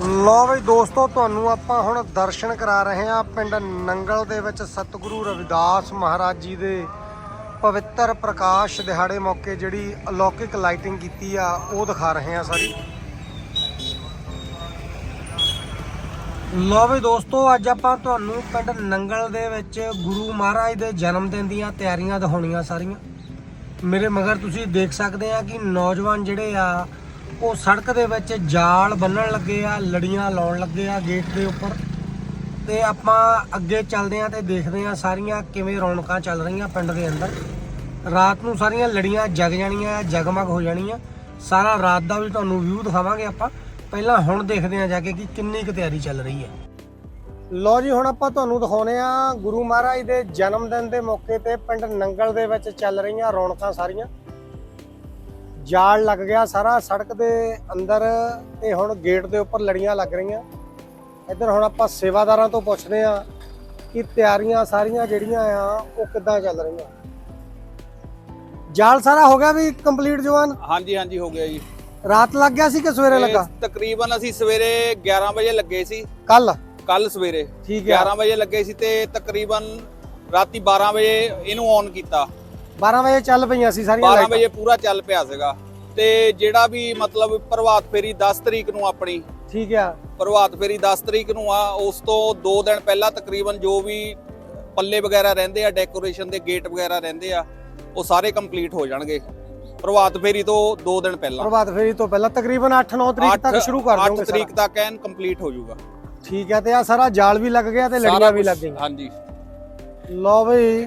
ਲੋ ਬਈ ਦੋਸਤੋ, ਤੁਹਾਨੂੰ ਆਪਾਂ ਹੁਣ ਦਰਸ਼ਨ ਕਰਾ ਰਹੇ ਹਾਂ ਪਿੰਡ ਨੰਗਲ ਦੇ ਵਿੱਚ ਸਤਿਗੁਰੂ ਰਵਿਦਾਸ ਮਹਾਰਾਜ ਜੀ ਦੇ ਪਵਿੱਤਰ ਪ੍ਰਕਾਸ਼ ਦਿਹਾੜੇ ਮੌਕੇ ਜਿਹੜੀ ਅਲੌਕਿਕ ਲਾਈਟਿੰਗ ਕੀਤੀ ਆ, ਉਹ ਦਿਖਾ ਰਹੇ ਹਾਂ ਸਾਰੀ। ਲੋ ਵੀ ਦੋਸਤੋ, ਅੱਜ ਆਪਾਂ ਤੁਹਾਨੂੰ ਪਿੰਡ ਨੰਗਲ ਦੇ ਵਿੱਚ ਗੁਰੂ ਮਹਾਰਾਜ ਦੇ ਜਨਮ ਦਿਨ ਦੀਆਂ ਤਿਆਰੀਆਂ ਦਿਖਾਉਣੀਆਂ ਸਾਰੀਆਂ। ਮੇਰੇ ਮਗਰ ਤੁਸੀਂ ਦੇਖ ਸਕਦੇ ਆ ਕਿ ਨੌਜਵਾਨ ਜਿਹੜੇ ਆ ਉਹ ਸੜਕ ਦੇ ਵਿੱਚ ਜਾਲ ਬੰਨਣ ਲੱਗੇ ਆ, ਲੜੀਆਂ ਲਾਉਣ ਲੱਗੇ ਆ ਗੇਟ ਦੇ ਉੱਪਰ। ਤੇ ਆਪਾਂ ਅੱਗੇ ਚੱਲਦੇ ਆ ਤੇ ਦੇਖਦੇ ਆ ਸਾਰੀਆਂ ਕਿਵੇਂ ਰੌਣਕਾਂ ਚੱਲ ਰਹੀਆਂ ਪਿੰਡ ਦੇ ਅੰਦਰ। ਰਾਤ ਨੂੰ ਸਾਰੀਆਂ ਲੜੀਆਂ ਜਗ ਜਾਣੀਆਂ, ਜਗਮਗ ਹੋ ਜਾਣੀਆਂ। ਸਾਰਾ ਰਾਤ ਦਾ ਵੀ ਤੁਹਾਨੂੰ ਵਿਊ ਦਿਖਾਵਾਂਗੇ ਆਪਾਂ। ਪਹਿਲਾਂ ਹੁਣ ਦੇਖਦੇ ਆ ਜਾ ਕੇ ਕਿ ਕਿੰਨੀ ਕੁ ਤਿਆਰੀ ਚੱਲ ਰਹੀ ਹੈ। ਲੋ ਜੀ, ਹੁਣ ਆਪਾਂ ਤੁਹਾਨੂੰ ਦਿਖਾਉਨੇ ਆ ਗੁਰੂ ਮਹਾਰਾਜ ਦੇ ਜਨਮ ਦਿਨ ਦੇ ਮੌਕੇ ਤੇ ਪਿੰਡ ਨੰਗਲ ਦੇ ਵਿੱਚ ਚੱਲ ਰਹੀਆਂ ਰੌਣਕਾਂ ਸਾਰੀਆਂ। ਜਾਲ ਲੱਗ ਗਿਆ ਸਾਰਾ ਸੜਕ ਦੇ ਅੰਦਰ ਤੇ ਹੁਣ ਗੇਟ ਦੇ ਉੱਪਰ ਲੜੀਆਂ ਲੱਗ ਰਹੀਆਂ। ਇੱਧਰ ਹੁਣ ਆਪਾਂ ਸੇਵਾਦਾਰਾਂ ਤੋਂ ਪੁੱਛਦੇ ਆ ਕਿ ਤਿਆਰੀਆਂ ਸਾਰੀਆਂ ਜਿਹੜੀਆਂ ਆ ਉਹ ਕਿੱਦਾਂ ਚੱਲ ਰਹੀਆਂ? ਜਾਲ ਸਾਰਾ ਹੋ ਗਿਆ ਵੀ ਕੰਪਲੀਟ ਜਵਾਨ? ਹਾਂਜੀ ਹਾਂਜੀ ਹੋ ਗਿਆ ਜੀ। ਰਾਤ ਲੱਗ ਗਿਆ ਸੀ ਕਿ ਸਵੇਰੇ ਲੱਗਾ? ਤਕਰੀਬਨ ਅਸੀਂ ਸਵੇਰੇ 11 ਵਜੇ ਲੱਗੇ ਸੀ। ਕੱਲ? ਕੱਲ ਸਵੇਰੇ। ਠੀਕ ਹੈ 11 ਵਜੇ ਲੱਗੇ ਸੀ ਤੇ ਤਕਰੀਬਨ ਰਾਤੀ 12 ਵਜੇ ਇਹਨੂੰ ਔਨ ਕੀਤਾ। 12 ਵਜੇ ਚੱਲ ਪਈਆਂ ਸੀ ਸਾਰੀਆਂ 12 ਲਾਈਟਾਂ। ਵਜੇ ਪੂਰਾ ਚੱਲ ਪਿਆ ਸੀਗਾ। ਤੇ ਜਿਹੜਾ ਵੀ ਮਤਲਬ ਪ੍ਰਭਾਤ ਫੇਰੀ 10 ਤਰੀਕ ਨੂੰ ਆਪਣੀ ਠੀਕ ਆ। ਪ੍ਰਭਾਤ ਫੇਰੀ 10 ਤਰੀਕ ਨੂੰ ਆ ਉਸ ਤੋਂ 2 ਦਿਨ ਪਹਿਲਾਂ ਤਕਰੀਬਨ ਜੋ ਵੀ ਪੱਲੇ ਵਗੈਰਾ ਰਹਿੰਦੇ ਆ ਡੈਕੋਰੇਸ਼ਨ ਦੇ ਗੇਟ ਵਗੈਰਾ ਰਹਿੰਦੇ ਆ ਉਹ ਸਾਰੇ ਕੰਪਲੀਟ ਹੋ ਜਾਣਗੇ। ਪ੍ਰਭਾਤ ਫੇਰੀ ਤੋਂ 2 ਦਿਨ ਪਹਿਲਾਂ। ਪ੍ਰਭਾਤ ਫੇਰੀ ਤੋਂ ਪਹਿਲਾਂ ਤਕਰੀਬਨ 8-9 ਤਰੀਕ ਤੱਕ ਸ਼ੁਰੂ ਕਰ 8 ਦੋਗੇ ਤਰੀਕ ਤੱਕ ਐਨ ਕੰਪਲੀਟ ਹੋ ਜਾਊਗਾ। ਠੀਕ ਹੈ ਤੇ ਆ ਸਾਰਾ ਜਾਲ ਵੀ ਲੱਗ ਗਿਆ ਤੇ ਲੜੀਆਂ ਵੀ ਲੱਗ ਗਈਆਂ। ਹਾਂਜੀ। ਲਓ ਬਈ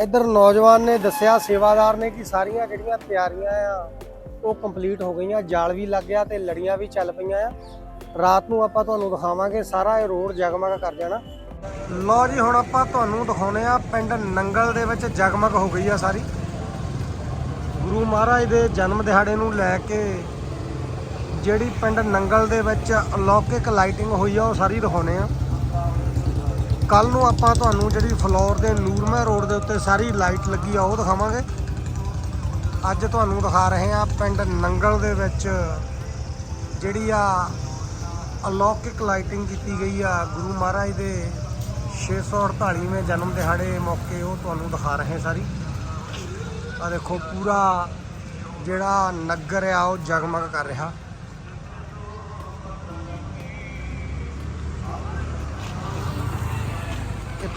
ਇੱਧਰ ਨੌਜਵਾਨ ਨੇ ਦੱਸਿਆ, ਸੇਵਾਦਾਰ ਨੇ ਕਿ ਸਾਰੀਆਂ ਜਿਹੜੀਆਂ ਤਿਆਰੀਆਂ ਆ, ਉਹ ਕੰਪਲੀਟ ਹੋ ਗਈਆਂ, ਜਾਲ ਵੀ ਲੱਗ ਗਿਆ ਤੇ ਲੜੀਆਂ ਵੀ ਚੱਲ ਪਈਆਂ ਆ। ਰਾਤ ਨੂੰ ਆਪਾਂ ਤੁਹਾਨੂੰ ਦਿਖਾਵਾਂਗੇ, ਸਾਰਾ ਇਹ ਰੋਡ ਜਗਮਗ ਕਰ ਜਾਣਾ। ਲੋ ਜੀ, ਹੁਣ ਆਪਾਂ ਤੁਹਾਨੂੰ ਦਿਖਾਉਨੇ ਆ ਪਿੰਡ ਨੰਗਲ ਦੇ ਵਿੱਚ ਜਗਮਗ ਹੋ ਗਈ ਆ ਸਾਰੀ। ਗੁਰੂ ਮਹਾਰਾਜ ਦੇ ਜਨਮ ਦਿਹਾੜੇ ਨੂੰ ਲੈ ਕੇ ਜਿਹੜੀ ਪਿੰਡ ਨੰਗਲ ਦੇ ਵਿੱਚ ਅਲੌਕਿਕ ਲਾਈਟਿੰਗ ਹੋਈ ਆ, ਉਹ ਸਾਰੀ ਦਿਖਾਉਨੇ ਆ ਕੱਲ ਨੂੰ ਆਪਾਂ ਤੁਹਾਨੂੰ ਜਿਹੜੀ ਫਲੋਰ ਦੇ ਨੂਰਮਹਿ ਰੋਡ ਦੇ ਉੱਤੇ ਸਾਰੀ ਲਾਈਟ ਲੱਗੀ ਆ, ਉਹ ਦਿਖਾਵਾਂਗੇ। ਅੱਜ ਤੁਹਾਨੂੰ ਦਿਖਾ ਰਹੇ ਆ ਪਿੰਡ ਨੰਗਲ ਦੇ ਵਿੱਚ ਜਿਹੜੀ ਆ ਅਲੌਕਿਕ ਲਾਈਟਿੰਗ ਕੀਤੀ ਗਈ ਆ। ਗੁਰੂ ਮਹਾਰਾਜ ਦੇ 648ਵੇਂ ਜਨਮ ਦਿਹਾੜੇ ਮੌਕੇ ਉਹ ਤੁਹਾਨੂੰ ਦਿਖਾ ਰਹੇ ਸਾਰੀ। ਆ ਦੇਖੋ, ਪੂਰਾ ਜਿਹੜਾ ਨਗਰ ਆ, ਉਹ ਜਗਮਗ ਕਰ ਰਿਹਾ।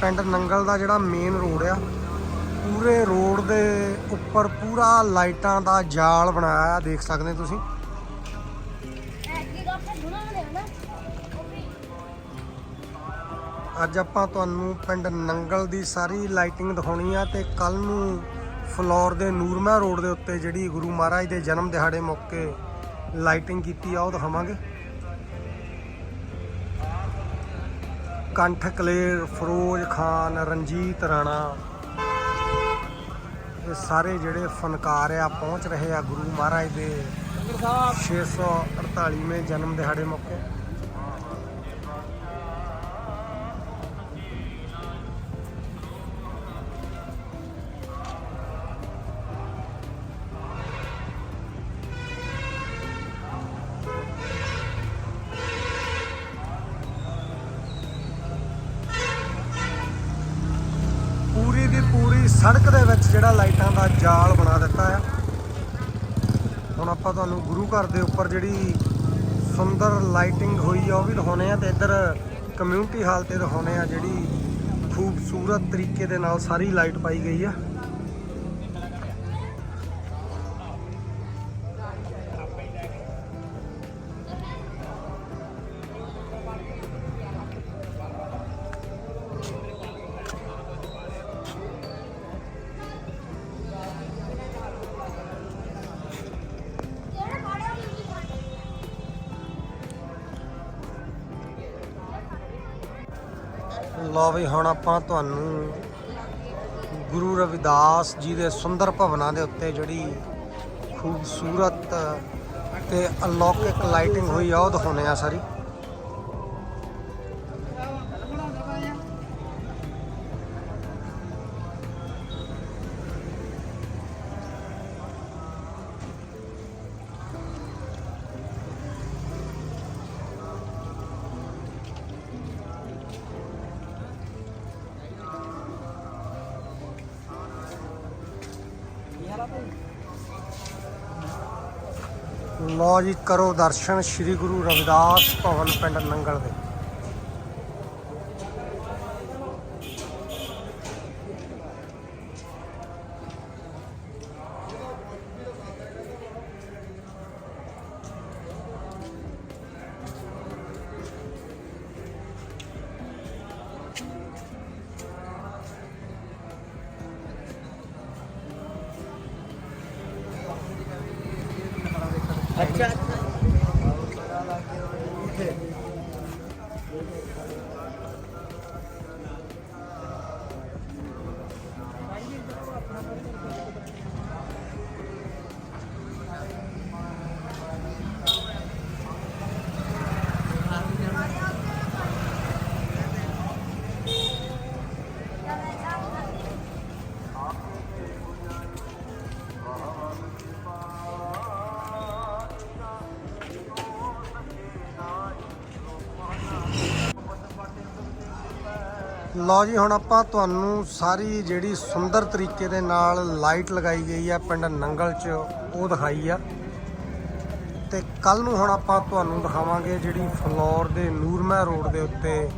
ਪਿੰਡ ਨੰਗਲ ਦਾ ਜਿਹੜਾ ਮੇਨ ਰੋਡ ਆ, ਪੂਰੇ ਰੋਡ ਦੇ ਉੱਪਰ ਪੂਰਾ ਲਾਈਟਾਂ ਦਾ ਜਾਲ ਬਣਾਇਆ ਦੇਖ ਸਕਦੇ ਤੁਸੀਂ। ਅੱਜ ਆਪਾਂ ਤੁਹਾਨੂੰ ਪਿੰਡ ਨੰਗਲ ਦੀ ਸਾਰੀ ਲਾਈਟਿੰਗ ਦਿਖਾਉਣੀ ਆ ਤੇ ਕੱਲ ਨੂੰ ਫਲੋਰ ਦੇ ਨੂਰਮਾ ਰੋਡ ਦੇ ਉੱਤੇ ਜਿਹੜੀ ਗੁਰੂ ਮਹਾਰਾਜ ਦੇ ਜਨਮ ਦਿਹਾੜੇ ਮੌਕੇ ਲਾਈਟਿੰਗ ਕੀਤੀ ਆ, ਉਹ ਦਿਖਾਵਾਂਗੇ। ਕੰਠ ਕਲੇਰ ਫਿਰੋਜ਼ ਖਾਨ ਰਣਜੀਤ ਰਾਣਾ। ਇਹ ਸਾਰੇ ਜਿਹੜੇ ਫਨਕਾਰ ਆ ਪਹੁੰਚ ਰਹੇ ਆ ਗੁਰੂ ਮਹਾਰਾਜ ਦੇ 648ਵੇਂ ਜਨਮ ਦਿਹਾੜੇ ਮੌਕੇ। ਪੂਰੀ ਦੀ ਪੂਰੀ ਸੜਕ ਦੇ ਵਿੱਚ ਜਿਹੜਾ ਲਾਈਟਾਂ ਦਾ ਜਾਲ ਬਣਾ ਦਿੱਤਾ ਆ। ਹੁਣ ਆਪਾਂ ਤੁਹਾਨੂੰ ਗੁਰੂ ਘਰ ਦੇ ਉੱਪਰ ਜਿਹੜੀ ਸੁੰਦਰ ਲਾਈਟਿੰਗ ਹੋਈ ਆ, ਉਹ ਵੀ ਦਿਖਾਉਣੇ ਆ ਤੇ ਇੱਧਰ ਕਮਿਊਨਿਟੀ ਹਾਲ ਤੇ ਦਿਖਾਉਣੇ ਆ ਜਿਹੜੀ ਖੂਬਸੂਰਤ ਤਰੀਕੇ ਦੇ ਨਾਲ ਸਾਰੀ ਲਾਈਟ ਪਾਈ ਗਈ ਆ। ਲਓ ਵੀ ਹੁਣ ਆਪਾਂ ਤੁਹਾਨੂੰ ਗੁਰੂ ਰਵਿਦਾਸ ਜੀ ਦੇ ਸੁੰਦਰ ਭਵਨਾਂ ਦੇ ਉੱਤੇ ਜਿਹੜੀ ਖੂਬਸੂਰਤ ਤੇ ਅਲੌਕਿਕ ਲਾਈਟਿੰਗ ਹੋਈ ਆ, ਉਹ ਦਿਖਾਉਣੇ ਆ ਸਾਰੀ। ਲੋ ਜੀ ਕਰੋ ਦਰਸ਼ਨ। ਸ੍ਰੀ ਗੁਰੂ ਰਵਿਦਾਸ ਭਵਨ ਪਿੰਡ ਨੰਗਲ ਦੇ। উঠে ਲਓ ਜੀ, ਹੁਣ ਆਪਾਂ ਤੁਹਾਨੂੰ ਸਾਰੀ ਜਿਹੜੀ ਸੁੰਦਰ ਤਰੀਕੇ ਦੇ ਨਾਲ ਲਾਈਟ ਲਗਾਈ ਗਈ ਆ, ਪਿੰਡ ਨੰਗਲ 'ਚ, ਉਹ ਦਿਖਾਈ ਆ। ਤੇ ਕੱਲ ਨੂੰ ਹੁਣ ਆਪਾਂ ਤੁਹਾਨੂੰ ਦਿਖਾਵਾਂਗੇ ਜਿਹੜੀ ਫਲੋਰ ਦੇ ਨੂਰਮਹਿ ਰੋਡ ਦੇ ਉੱਤੇ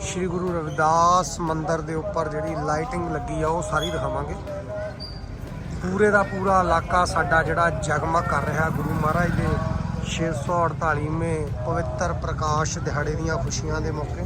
ਸ੍ਰੀ ਗੁਰੂ ਰਵਿਦਾਸ ਮੰਦਿਰ ਦੇ ਉੱਪਰ ਜਿਹੜੀ ਲਾਈਟਿੰਗ ਲੱਗੀ ਆ, ਉਹ ਸਾਰੀ ਦਿਖਾਵਾਂਗੇ। ਪੂਰੇ ਦਾ ਪੂਰਾ ਇਲਾਕਾ ਸਾਡਾ ਜਿਹੜਾ ਜਗਮਗ ਕਰ ਰਿਹਾ ਗੁਰੂ ਮਹਾਰਾਜ ਦੇ 648ਵੇਂ ਪਵਿੱਤਰ ਪ੍ਰਕਾਸ਼ ਦਿਹਾੜੇ ਦੀਆਂ ਖੁਸ਼ੀਆਂ ਦੇ ਮੌਕੇ।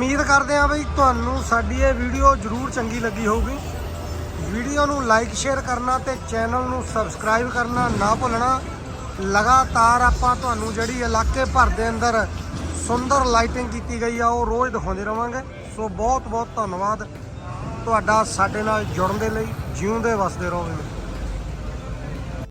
ਉਮੀਦ ਕਰਦੇ ਹਾਂ ਬਈ ਤੁਹਾਨੂੰ ਸਾਡੀ ਇਹ ਵੀਡੀਓ ਜ਼ਰੂਰ ਚੰਗੀ ਲੱਗੀ ਹੋਊਗੀ। ਵੀਡੀਓ ਨੂੰ ਲਾਈਕ, ਸ਼ੇਅਰ ਕਰਨਾ ਤੇ ਚੈਨਲ ਨੂੰ ਸਬਸਕ੍ਰਾਈਬ ਕਰਨਾ ਨਾ ਭੁੱਲਣਾ। ਲਗਾਤਾਰ ਆਪਾਂ ਤੁਹਾਨੂੰ ਜਿਹੜੀ ਇਲਾਕੇ ਭਰ ਦੇ ਅੰਦਰ ਸੁੰਦਰ ਲਾਈਟਿੰਗ ਕੀਤੀ ਗਈ ਆ, ਉਹ ਰੋਜ਼ ਦਿਖਾਉਂਦੇ ਰਵਾਂਗੇ। ਸੋ ਬਹੁਤ ਬਹੁਤ ਧੰਨਵਾਦ। ਤੁਹਾਡਾ ਸਾਡੇ ਨਾਲ ਜੁੜਨ ਦੇ ਲਈ, ਜਿਉਂਦੇ ਵਸਦੇ ਰਹੋ।